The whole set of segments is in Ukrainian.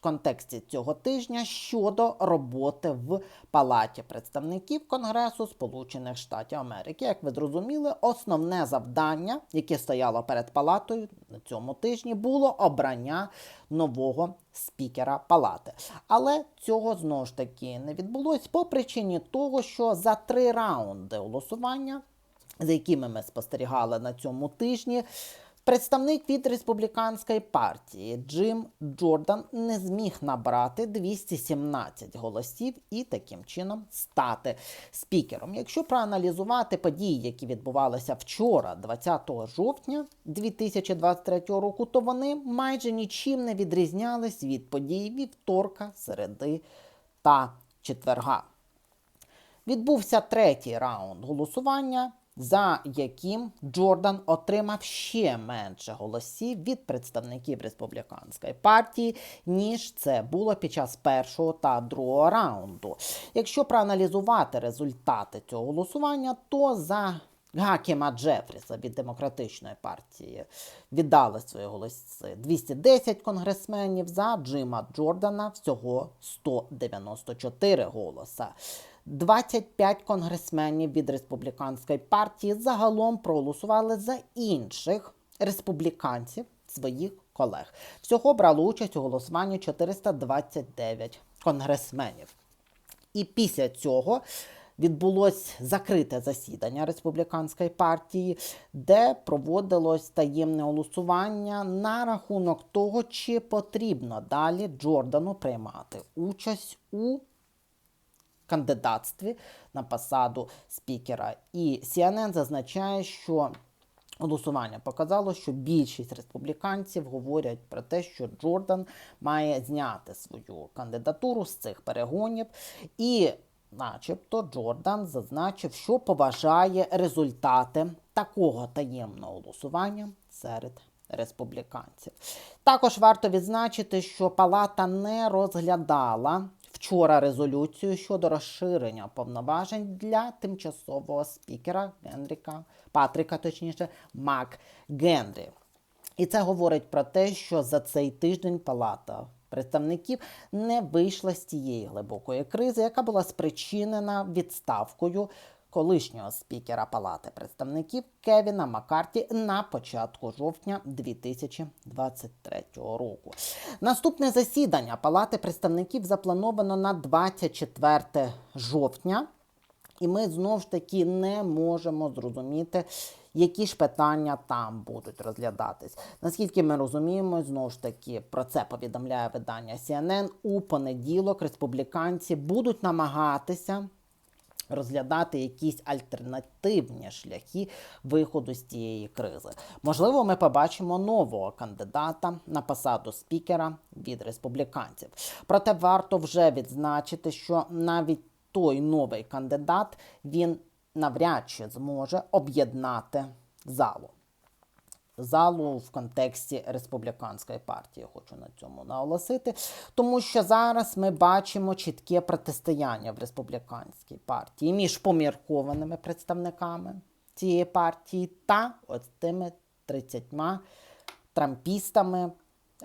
контексті цього тижня щодо роботи в Палаті представників Конгресу Сполучених Штатів Америки. Як ви зрозуміли, основне завдання, яке стояло перед палатою на цьому тижні, було обрання нового спікера палати. Але цього знову ж таки не відбулось по причині того, що за три раунди голосування, за якими ми спостерігали на цьому тижні. Представник від республіканської партії Джим Джордан не зміг набрати 217 голосів і таким чином стати спікером. Якщо проаналізувати події, які відбувалися вчора, 20 жовтня 2023 року, то вони майже нічим не відрізнялись від подій вівторка, середи та четверга. Відбувся третій раунд голосування за яким Джордан отримав ще менше голосів від представників республіканської партії, ніж це було під час першого та другого раунду. Якщо проаналізувати результати цього голосування, то за Гакема Джефріса від демократичної партії віддали свої голоси 210 конгресменів за Джима Джордана всього 194 голоса. 25 конгресменів від республіканської партії загалом проголосували за інших республіканців своїх колег. Всього брали участь у голосуванні 429 конгресменів. І після цього відбулось закрите засідання республіканської партії, де проводилось таємне голосування на рахунок того, чи потрібно далі Джордану приймати участь у кандидатстві на посаду спікера. І CNN зазначає, що голосування показало, що більшість республіканців говорять про те, що Джордан має зняти свою кандидатуру з цих перегонів. І Начебто Джордан зазначив, що поважає результати такого таємного голосування серед республіканців. Також варто відзначити, що Палата не розглядала вчора резолюцію щодо розширення повноважень для тимчасового спікера Генріка Патріка, точніше, Мак Генрі. І це говорить про те, що за цей тиждень Палата представників не вийшла з тієї глибокої кризи, яка була спричинена відставкою колишнього спікера Палати представників Кевіна Маккарті на початку жовтня 2023 року. Наступне засідання Палати представників заплановано на 24 жовтня. І ми знову ж таки не можемо зрозуміти, які ж питання там будуть розглядатись. Наскільки ми розуміємо, знову ж таки про це повідомляє видання CNN, у понеділок республіканці будуть намагатися розглядати якісь альтернативні шляхи виходу з цієї кризи. Можливо, ми побачимо нового кандидата на посаду спікера від республіканців. Проте варто вже відзначити, що навіть той новий кандидат він навряд чи зможе об'єднати залу. Залу в контексті республіканської партії, хочу на цьому наголосити, тому що зараз ми бачимо чітке протистояння в республіканській партії між поміркованими представниками цієї партії та ось тими 30 трампістами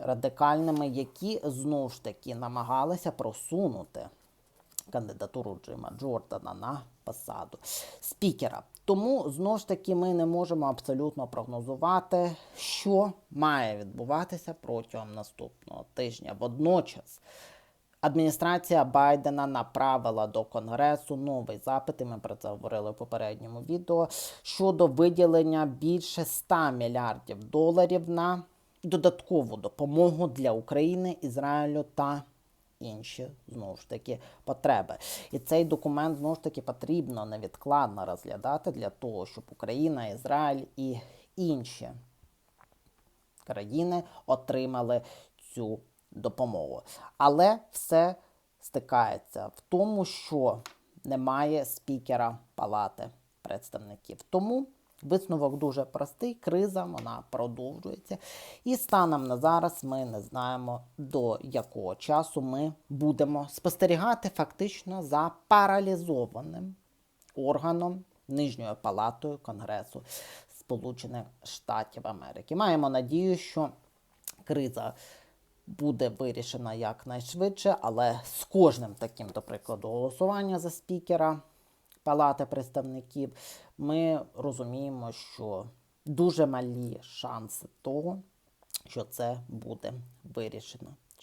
радикальними, які знову ж таки намагалися просунути кандидатуру Джима Джордана на посаду спікера. Тому знову ж таки ми не можемо абсолютно прогнозувати, що має відбуватися протягом наступного тижня. Водночас адміністрація Байдена направила до Конгресу новий запит, і ми про це говорили в попередньому відео, щодо виділення більше 100 мільярдів доларів на додаткову допомогу для України, Ізраїлю та інші знову ж таки потреби. І цей документ знову ж таки потрібно невідкладно розглядати для того, щоб Україна, Ізраїль і інші країни отримали цю допомогу. Але все стикається в тому, що немає спікера Палати представників. Тому Висновок дуже простий, криза вона продовжується. І станом на зараз ми не знаємо, до якого часу ми будемо спостерігати фактично за паралізованим органом Нижньою палатою Конгресу Сполучених Штатів Америки. Маємо надію, що криза буде вирішена якнайшвидше, але з кожним таким, до прикладу, голосування за спікера Палати представників, ми розуміємо, що дуже малі шанси того, що це буде вирішено